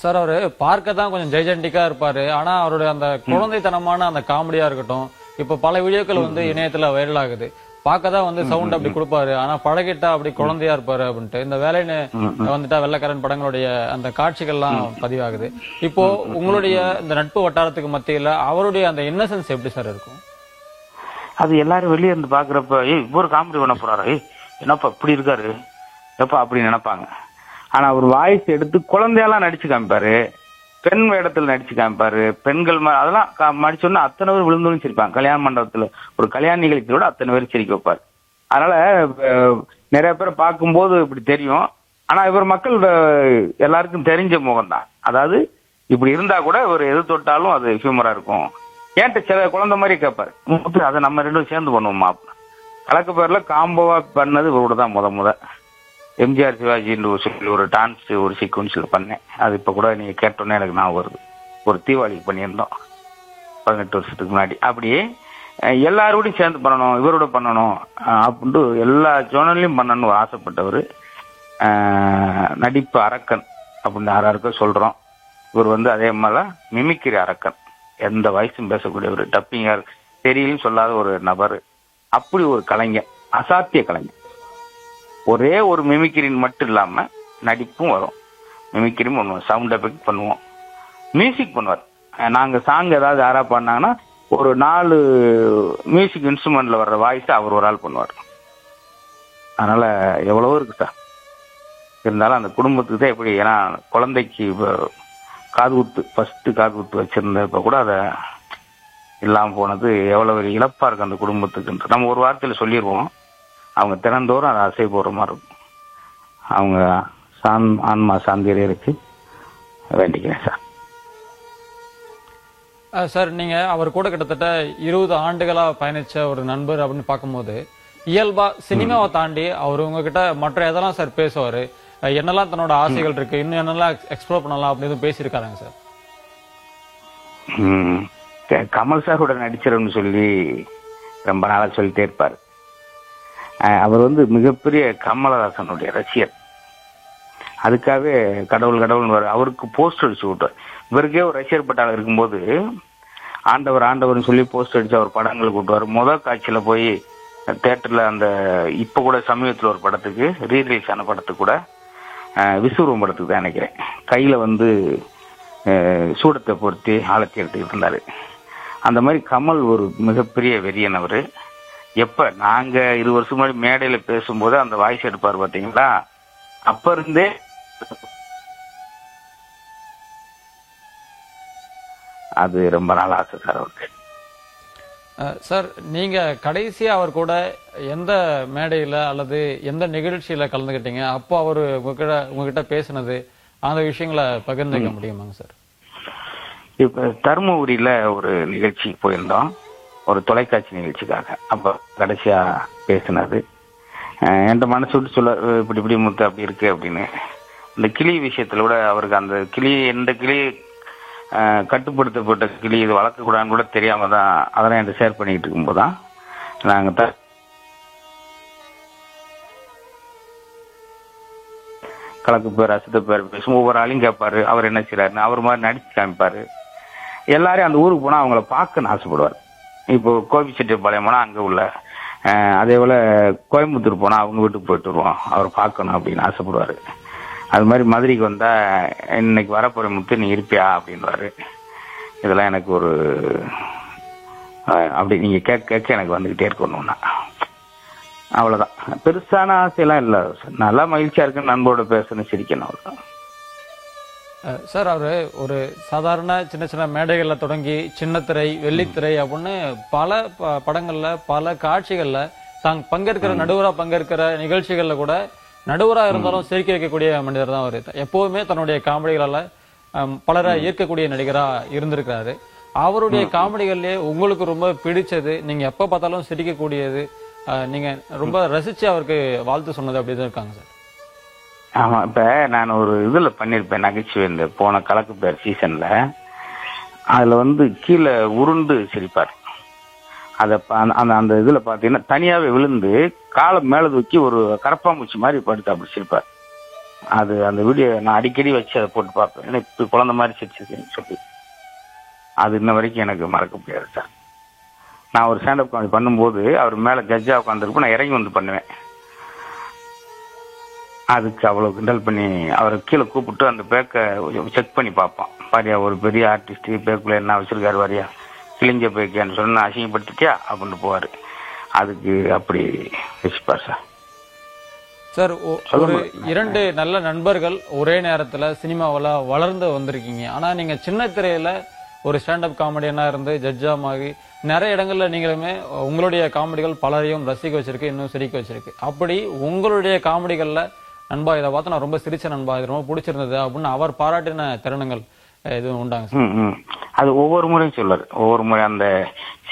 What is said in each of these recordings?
Sir அவரு பார்க்க தான் கொஞ்சம் ஜெய்ஜெண்டிக்கா இருப்பாரு. ஆனா அவருடைய அந்த குழந்தைத்தனமான அந்த காமெடியா இருக்கட்டும் இப்ப பல வீடியோக்கள் வந்து இணையத்துல வைரல் ஆகுது. பார்க்க தான் வந்து சவுண்ட் அப்படி கொடுப்பாரு. ஆனா பழகிட்டா அப்படி குழந்தையா இருப்பாரு அப்படின்ட்டு. இந்த வேலைன்னு வந்துட்டா வெள்ளக்காரன் படங்களுடைய அந்த காட்சிகள்லாம் பதிவாகுது. இப்போ உங்களுடைய இந்த நட்பு வட்டாரத்துக்கு மத்தியில அவருடைய அந்த இன்னசென்ஸ் எப்படி சார் இருக்கும்? அது எல்லாரும் வெளியே இருந்து பாக்குறப்ப ஏய் இவர் காமெடி பண்ண போறாரு? ஏய் என்னப்பா இப்படி இருக்காரு? எப்பா? அப்படி நினைப்பாங்க. ஆனா அவர் வாய்ஸ் எடுத்து குழந்தையெல்லாம் நடிச்சு காமிப்பாரு. பெண் வேடத்துல நடிச்சு காமிப்பாரு. பெண்கள் அதெல்லாம் மடிச்சோன்னா அத்தனை பேர் விழுந்து சிரிப்பாங்க. கல்யாண மண்டபத்துல ஒரு கல்யாண நிகழ்ச்சியோட அத்தனை பேர் சிரிக்க வைப்பாரு. அதனால நிறைய பேரை பார்க்கும்போது இப்படி தெரியும். ஆனா இவர் மக்கள் எல்லாருக்கும் தெரிஞ்ச முகம் தான் அதாவது இப்படி இருந்தா கூட இவர் எது தொட்டாலும் அது ஹியூமரா இருக்கும். ஏன்ட்டு சில குழந்தை மாதிரி கேட்பாரு. அதை நம்ம ரெண்டும் சேர்ந்து பண்ணுவோமா கலக்கு பேர்ல காம்போவா பண்ணது இவரோட தான் முத முத. எம்ஜிஆர் சிவாஜின்னு ஒரு சொல்லி ஒரு டான்ஸ் ஒரு சீக்வன்ஸில் பண்ணேன். அது இப்போ கூட நீங்கள் கேட்டோன்னே எனக்கு நான் வருது. ஒரு தீபாவளிக்கு பண்ணியிருந்தோம். பதினெட்டு வருஷத்துக்கு முன்னாடி. அப்படியே எல்லாரோடையும் சேர்ந்து பண்ணணும் இவரோட பண்ணணும் அப்படின்ட்டு எல்லா ஜோனல்லையும் பண்ணணும்னு ஆசைப்பட்டவர் நடிப்பு அரக்கன் அப்படின்னு யாராருக்கோ சொல்கிறோம் இவர் வந்து அதே மாதிரி மிமிக்கிரி அரக்கன். எந்த வயசும் பேசக்கூடியவர். டப்பிங்கார் தெரியலும் சொல்லாத ஒரு நபர். அப்படி ஒரு கலைஞர். அசாத்திய கலைஞர். ஒரே ஒரு மிமிக்ரின் மட்டும் இல்லாம நடிப்பும் வரும். மிமிக்ரியும் பண்ணுவோம். சவுண்ட் எஃபெக்ட் பண்ணுவோம். மியூசிக் பண்ணுவார். நாங்கள் நாங்க சாங் ஏதாவது யாரா பண்ணாங்கன்னா ஒரு நாலு மியூசிக் இன்ஸ்ட்ருமெண்ட்ல வர்ற வாய்ஸ் அவர் ஒரு ஆள் பண்ணுவார். அதனால எவ்வளவோ இருக்கு சார். இருந்தாலும் அந்த குடும்பத்துக்கு தான் எப்படி ஏன்னா குழந்தைக்கு இப்போ காது குத்து ஃபர்ஸ்ட் காது குத்து வச்சிருந்தப்ப கூட அதை இல்லாமல் போனது எவ்வளவு இழப்பாக இழப்பா இருக்கு அந்த குடும்பத்துக்கு நம்ம ஒரு வார்த்தையில சொல்லிடுவோம் அவங்க தினந்தோறும் அதை அசை போடுற மாதிரி இருக்கும். அவங்க சான் ஆன்மா சாந்தியருக்கு வேண்டிக்கிறேன் சார். சார் நீங்க அவர் கூட கிட்டத்தட்ட இருபது ஆண்டுகளா பயணிச்ச ஒரு நண்பர் அப்படின்னு பார்க்கும்போது இயல்பா சினிமாவை தாண்டி அவர் உங்ககிட்ட மற்ற எதெல்லாம் சார் பேசுவாரு? என்னெல்லாம் தன்னோட ஆசைகள் இருக்கு? இன்னும் என்னெல்லாம் எக்ஸ்ப்ளோர் பண்ணலாம் அப்படின்னு பேசியிருக்காருங்க சார்? கமல் சாரோட நடிச்சிருன்னு சொல்லி ரொம்ப நாளா சொல்லிட்டே இருப்பார். அவர் வந்து மிகப்பெரிய கமலஹாசனுடைய ரசிகர். அதுக்காகவே கடவுள் கடவுள்னு வர அவருக்கு போஸ்டர் அடிச்சு விட்டார் இவருக்கே ஒரு ரசிகர் பட்டாளம் இருக்கும்போது ஆண்டவர் ஆண்டவர்னு சொல்லி போஸ்டர் அடிச்சு அவர் படங்கள் கூட்டுவார் முதல் காட்சியில் போய் தேட்டரில் அந்த இப்ப கூட சமீபத்தில் ஒரு படத்துக்கு ரீரிலீஸ் ஆன படத்துக்கு கூட விஸ்வரூபம் படத்துக்கு தான் நினைக்கிறேன். கையில வந்து சூடத்தை பொருத்தி ஆழத்தி எடுத்துக்கிட்டு இருந்தாரு. அந்த மாதிரி கமல் ஒரு மிகப்பெரிய வெறியன் அவரு. எப்ப? நாங்க இரு வருஷம் முன்னாடி மேடையில பேசும்போது அந்த வாய்ஸ் எடுப்பார் பாத்தீங்களா? அப்ப இருந்தே அது ரொம்ப நாள் ஆசை சார் அவருக்கு. சார் நீங்க கடைசியா அவர் கூட எந்த மேடையில அல்லது எந்த நிகழ்ச்சியில கலந்துக்கிட்டீங்க அப்போ அவர் உங்ககிட்ட உங்ககிட்ட பேசினது அந்த விஷயங்களை பகிர்ந்துக்க முடியுமாங்க சார்? இப்ப தருமபுரியில ஒரு நிகழ்ச்சி போயிருந்தோம். ஒரு தொலைக்காட்சி நிகழ்ச்சிக்காக. அப்போ கடைசியாக பேசினது. என் மனசு விட்டு சொல்ல இப்படி இப்படி முத்து அப்படி இருக்கு அப்படின்னு. இந்த கிளி விஷயத்தில் கூட அவருக்கு அந்த கிளி எந்த கிளி கட்டுப்படுத்தப்பட்ட கிளி இது வளர்க்கக்கூடாதுன்னு கூட தெரியாம தான் அதெல்லாம் என்கிட்ட ஷேர் பண்ணிக்கிட்டு இருக்கும்போது தான் நாங்கள் த கலக்கு பேர் அசுத்த பேர் பேசும் ஒவ்வொரு ஆளையும் கேட்பாரு. அவர் என்ன செய்யறாருன்னு அவர் மாதிரி நடிச்சு காமிப்பாரு. எல்லாரையும் அந்த ஊருக்கு போனால் அவங்கள பார்க்கணும்னு ஆசைப்படுவார். இப்போ கோபிச்செட்டிப்பாளையம் போனா அங்கே உள்ள அதே போல கோயம்புத்தூர் போனால் அவங்க வீட்டுக்கு போயிட்டு வருவோம். அவர் பார்க்கணும் அப்படின்னு ஆசைப்படுவாரு. அது மாதிரி மதுரைக்கு வந்தால் இன்னைக்கு வரப்போகிற முத்து நீ இருப்பியா? அப்படின்வாரு இதெல்லாம் எனக்கு ஒரு அப்படி நீங்கள் கேட்க கேட்க எனக்கு வந்துக்கிட்டே இருக்கணும்னா அவ்வளோதான் பெருசான ஆசையெல்லாம் இல்லை. நல்லா மகிழ்ச்சியாக இருக்குன்னு நண்பரோட பேசணும் சிரிக்கணும் அவ்வளோதான் சார் அவரு ஒரு சாதாரண சின்ன சின்ன மேடைகள்ல தொடங்கி சின்னத்திரை வெள்ளித்திரை அப்படின்னு பல ப- படங்கள்ல பல காட்சிகள்ல தாங்க பங்கேற்கிற நடுவரா பங்கேற்கிற நிகழ்ச்சிகள்ல கூட நடுவரா இருந்தாலும் சிரிக்க வைக்கக்கூடிய மனிதர் தான் அவரு. எப்பவுமே தன்னுடைய காமெடிகளால பலரை ஈர்க்கக்கூடிய நடிகரா இருந்திருக்கிறாரு. அவருடைய காமெடிகள்லயே உங்களுக்கு ரொம்ப பிடிச்சது நீங்க எப்ப பார்த்தாலும் சிரிக்கக்கூடியது அஹ், நீங்க ரொம்ப ரசிச்சு அவருக்கு வாழ்த்து சொன்னது அப்படிதான் இருக்காங்க சார். ஆமா இப்ப நான் ஒரு இதுல பண்ணிருப்பேன் நகைச்சுவை இந்த போன கலக்கு பேர் சீசன்ல. அதுல வந்து கீழே உருண்டு சிரிப்பார். அத அந்த- அந்த இதுல பாத்தீங்கன்னா தனியாவே விழுந்து காலை மேல தூக்கி ஒரு கரப்பாம்பூச்சி மாதிரி படுத்து அப்படி சிரிப்பார். அது அந்த வீடியோ நான் அடிக்கடி வச்சு அதை போட்டு பார்ப்பேன். ஏன்னா இப்படி குழந்தை மாதிரி சிரிச்சிருக்கேன்னு சொல்லி. அது இன்ன வரைக்கும் எனக்கு மறக்க முடியாது சார். நான் ஒரு ஸ்டாண்டப் காமெடி பண்ணும்போது அவர் மேலே கஜ்ஜா உட்காந்துருப்போம் நான் இறங்கி வந்து பண்ணுவேன். அதுக்கு அவ்வளோ கிண்டல் பண்ணி அவரை கீழே கூப்பிட்டு அந்த பேக்கை செக் பண்ணி பார்ப்பான். பாரியா ஒரு பெரிய ஆர்டிஸ்ட் பேக்குள்ள என்ன வச்சிருக்காரு வாரியா? கிழிஞ்ச பேக்கேன்னு சொன்னா அசிங்கப்படுத்திட்டியா? அப்படின்னு போவார். அதுக்கு அப்படி வச்சுப்பார் சார். சார். ஒரு இரண்டு நல்ல நண்பர்கள் ஒரே நேரத்துல சினிமாவுல வளர்ந்து வந்திருக்கீங்க. ஆனா நீங்க சின்ன திரையில ஒரு ஸ்டாண்டப் காமெடியனா இருந்து ஜட்ஜாமாகி நிறைய இடங்கள்ல நீங்களுமே உங்களுடைய காமெடிகள் பலரையும் ரசிக்க வச்சிருக்கு இன்னும் சிரிக்க வச்சிருக்கு. அப்படி உங்களுடைய காமெடிகள்ல நண்பா இதை பார்த்து நான் ரொம்ப சிரிச்ச நண்பா. இது ரொம்ப பிடிச்சிருந்தது அப்படின்னு அவர் பாராட்டின தருணங்கள் எதுவும் உண்டாங்க ம், ம். அது ஒவ்வொரு முறையும் சொல்லுவார் ஒவ்வொரு முறை அந்த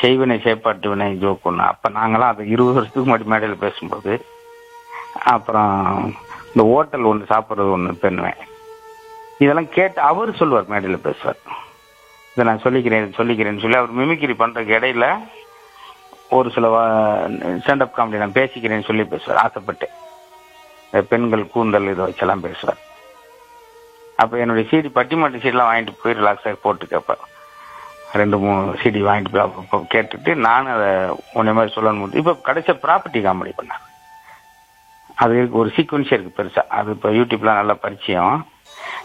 செய்வினை செயற்பாட்டு வினை ஜோக் ஒன்று அப்போ நாங்களாம் அது இருபது வருஷத்துக்கு முன்னாடி மேடையில் பேசும்போது அப்புறம் இந்த ஹோட்டல் ஒன்று சாப்பிட்றது ஒன்று பண்ணுவேன். இதெல்லாம் கேட்டு அவர் சொல்லுவார் மேடையில் பேசுவார். இதை நான் சொல்லிக்கிறேன் சொல்லிக்கிறேன்னு சொல்லி அவர் மிமிக்ரி பண்ணுறதுக்கு இடையில ஒரு சில ஸ்டாண்டப் காமெடி நான் பேசிக்கிறேன்னு சொல்லி பேசுவார் ஆசைப்பட்டு. பெண்கள் கூந்தல் இதை வச்செல்லாம் பேசுவார் அப்போ என்னுடைய சீடி பட்டிமன்ற சீடெலாம் வாங்கிட்டு போய் ரிலாக்ஸாக போட்டு கேட்பேன் ரெண்டு மூணு சீடி வாங்கிட்டு போய் கேட்டுட்டு நானும் அதை உன்னை மாதிரி சொல்லணும் இப்போ கடைசியாக ப்ராப்பர்ட்டி காமெடி பண்ணார் அது ஒரு சீக்வன்ஸே இருக்குது பெருசாக அது இப்போ யூடியூப்லாம் நல்லா பரிச்சயம்.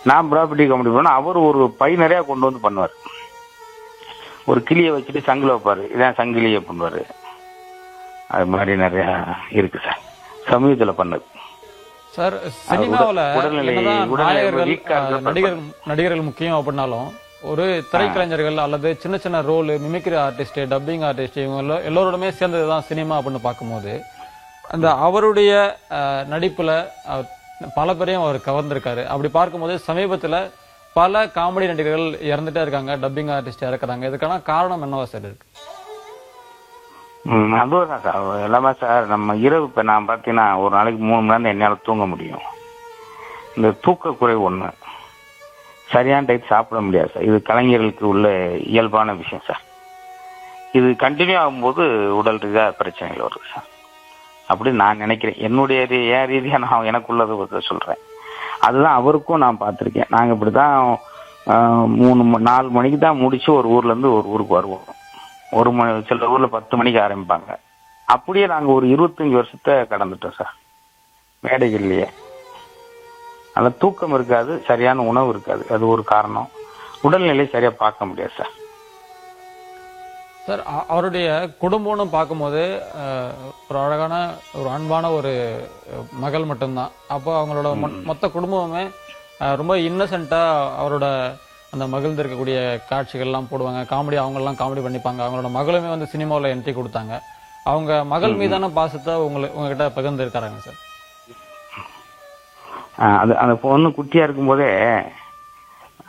நான் ப்ராப்பர்ட்டி காமெடி பண்ணால் அவர் ஒரு பை நிறையா கொண்டு வந்து பண்ணுவார். ஒரு கிளியை வச்சுட்டு சங்கில் வைப்பார். இதான் சங்கிலியை பண்ணுவார். அது மாதிரி நிறையா இருக்குது சார். சமீபத்தில் பண்ணது. சார் சினிமாவுல இருந்தா நடிகர்கள் நடிகர்கள் முக்கியம் அப்படின்னாலும் ஒரு திரைக்கலைஞர்கள் அல்லது சின்ன சின்ன role mimicry artist dubbing artist இவங்க எல்லோ- எல்லோரோடுமே சேர்ந்ததுதான் சினிமா அப்படின்னு பார்க்கும்போது அந்த அவருடைய நடிப்புல பல பேரையும் அவர் கவர்ந்திருக்காரு. அப்படி பார்க்கும்போது சமீபத்துல பல காமெடி நடிகர்கள் இறந்துட்டே இருக்காங்க டப்பிங் ஆர்டிஸ்ட் இறக்குறாங்க. இதுக்கான காரணம் என்னவா சார் இருக்கு? அதுவும் தான் சார். எல்லாமே சார் நம்ம இரவு இப்போ நான் பார்த்தீங்கன்னா ஒரு நாளைக்கு மூணு மணி நேரம் என்னால் தூங்க முடியும். இந்த தூக்கக்குறை ஒன்று சரியான டைப் சாப்பிட முடியாது சார். இது கலைஞர்களுக்கு உள்ள இயல்பான விஷயம் சார். இது கண்டினியூ ஆகும்போது உடல் ரீதியாக பிரச்சனைகள் வருது சார். அப்படி நான் நினைக்கிறேன். என்னுடைய ஏன் ரீதியாக நான் எனக்குள்ளது சொல்கிறேன் அதுதான் அவருக்கும் நான் பார்த்துருக்கேன். நாங்கள் இப்படி தான் மூணு நாலு மணிக்கு தான் முடித்து ஒரு ஊர்லேருந்து ஒரு ஊருக்கு வருவோம். ஒரு மணி சில ஊர்ல பத்து மணிக்கு ஆரம்பிப்பாங்க. அப்படியே நாங்க ஒரு இருபத்தஞ்சு வருஷத்தை கடந்துட்டோம் சார். மேடைகள்லயே. நல்ல தூக்கம் இருக்காது சரியான உணவு இருக்காது. அது ஒரு காரணம். உடல்நிலை சரியா பார்க்க முடியாது சார். சார் அவருடைய குடும்பம்னு பார்க்கும்போது ஒரு அழகான ஒரு அன்பான ஒரு மகள் மட்டும்தான். அப்போ அவங்களோட மொத்த குடும்பமுமே அஹ், ரொம்ப இன்னசென்ட்டா அவரோட அந்த மகிழ்ந்து இருக்கக்கூடிய காட்சிகள்லாம் போடுவாங்க. காமெடி அவங்கெல்லாம் காமெடி பண்ணிப்பாங்க. அவங்களோட மகளுமே வந்து சினிமாவில் என்ட்ரி கொடுத்தாங்க. அவங்க மகள் மீதான பாசத்தை உங்களை உங்ககிட்ட பகிர்ந்து இருக்காங்க சார் அது அந்த பொண்ணு குட்டியா இருக்கும்போதே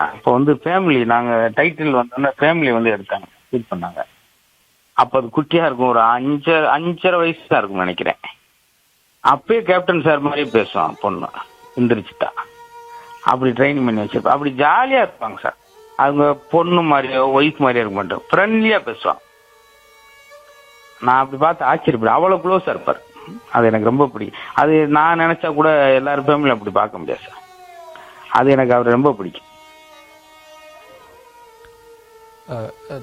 அப்போ வந்து ஃபேமிலி நாங்க டைட்டில் வந்தோன்னா ஃபேமிலி வந்து எடுத்தாங்க. ஷூட் பண்ணாங்க. அப்போ அது குட்டியா இருக்கும். ஒரு அஞ்சரை அஞ்சரை வயசு தான் இருக்கும் நினைக்கிறேன். அப்பயே கேப்டன் சார் மாதிரியே பேசுவான் பொண்ணு. எந்திரிச்சிட்டா. அப்படி ட்ரைனிங் பண்ணி வச்சிருப்பா. அப்படி ஜாலியா இருப்பாங்க சார் அவங்க பொண்ணு மாதிரியோ ஒய்ஃப் மாதிரியோ இருக்க மாட்டோம். ஃப்ரெண்ட்லியா பேசுவான் நான் அப்படி பார்த்து ஆச்சரியப்படும் அவ்வளவு க்ளோஸா இருப்பார். அது எனக்கு ரொம்ப பிடிக்கும். அது நான் நினைச்சா கூட எல்லாரும் ஃபேமிலியும் அப்படி பார்க்க முடியாது சார் அது எனக்கு அவர் ரொம்ப பிடிக்கும்.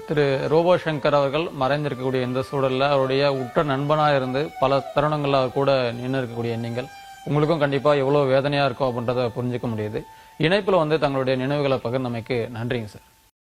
திரு ரோபோ சங்கர் அவர்கள் மறைந்திருக்கக்கூடிய இந்த சூழல்ல அவருடைய உற்ற நண்பனாக இருந்து பல தருணங்களில் கூட நின்று இருக்கக்கூடிய நீங்கள் உங்களுக்கும் கண்டிப்பா எவ்வளவு வேதனையா இருக்கும் அப்படின்றத புரிஞ்சுக்க முடியுது. இணைப்புல வந்து தங்களுடைய நினைவுகளை பகிர்ந்தமைக்கு நன்றிங்க சார்.